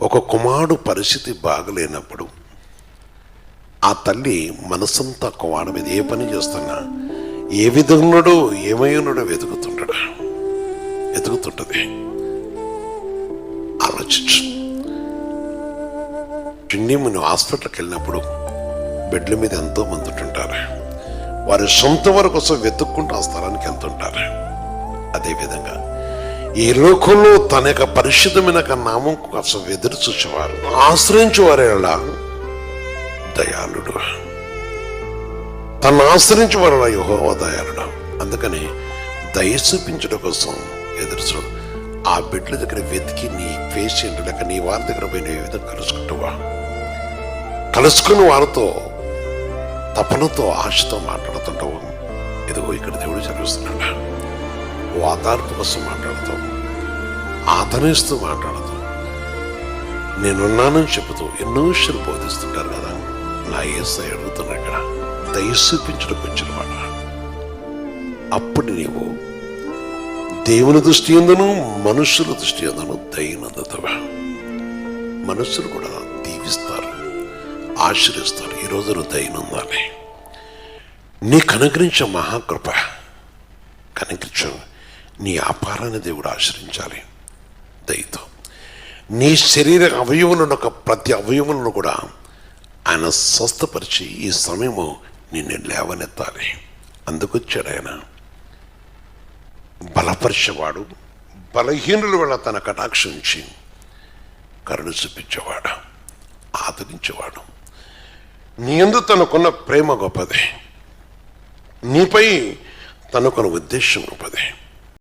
ఒక కుమారుడు పరిస్థితి బాగలేనప్పుడు ఆ తల్లి మనసంతా కుమారుడు మీద ఏ పని చేస్తున్నా ఏ విధంగాడో ఏమైనాడో వెతుకుతుంటాడు. వెతుకుతుంటది. ఆలోచించు. చిన్ని మనం హాస్పిటల్కి వెళ్ళినప్పుడు బెడ్ల మీద ఎంతో మంది ఉంటుంటారు. వారి సొంత వారి కోసం వెతుక్కుంటూ ఆ స్థలానికి వెళ్తుంటారు. అదేవిధంగా ఈ లోకంలో తన యొక్క పరిశుద్ధమైన నామం కోసం ఎదురు చూసేవారు ఆశ్రయించేవారు ఎలా దయాళుడు. తను ఆశ్రయించి వారు యహోవ దయాళుడు. అందుకని దయ చూపించడం కోసం ఎదురు చూడు ఆ బిడ్డల దగ్గర వెతికి నీ పేషెంట్ లేక నీ వారి దగ్గర పోయి విధంగా కలుసుకుంటావా కలుసుకుని వారితో తపనతో ఆశతో మాట్లాడుతుంటావు. ఇదిగో ఇక్కడ దేవుడు చదివిస్తున్నాడు. వాతార్పు కోసం మాట్లాడుతావు. ఆదరిస్తూ మాట్లాడుతావు. నేనున్నానని చెబుతూ ఎన్నో విషయాలు బోధిస్తుంటారు కదా. నా ఏసై అడుగుతున్నా ఇక్కడ. దయ వచ్చిన వాడ. అప్పుడు నీవు దేవుని దృష్టి ఎందును మనుషుల దృష్టి ఎందును దయనందుతావా? మనుషులు కూడా దీవిస్తారు ఆశ్రయిస్తారు. ఈ రోజు నువ్వు దయనుందాలి. నీకు అనుగ్రహించే మహాకృప కనికరించు నీ అపారాన్ని దేవుడు ఆశ్రయించాలి. దయతో. నీ శరీర అవయవులను ఒక ప్రతి అవయవులను కూడా ఆయన స్వస్థపరిచి ఈ సమయము నిన్ను లేవనెత్తాలి. అందుకొచ్చాడు ఆయన. బలపరిచేవాడు బలహీనుల వల్ల తన కటాక్షించి కరుణ చూపించేవాడు ఆదరించేవాడు. నీ ఎందు తనకున్న ప్రేమ గొప్పదే. నీపై తనకున్న ఉద్దేశం గొప్పదే.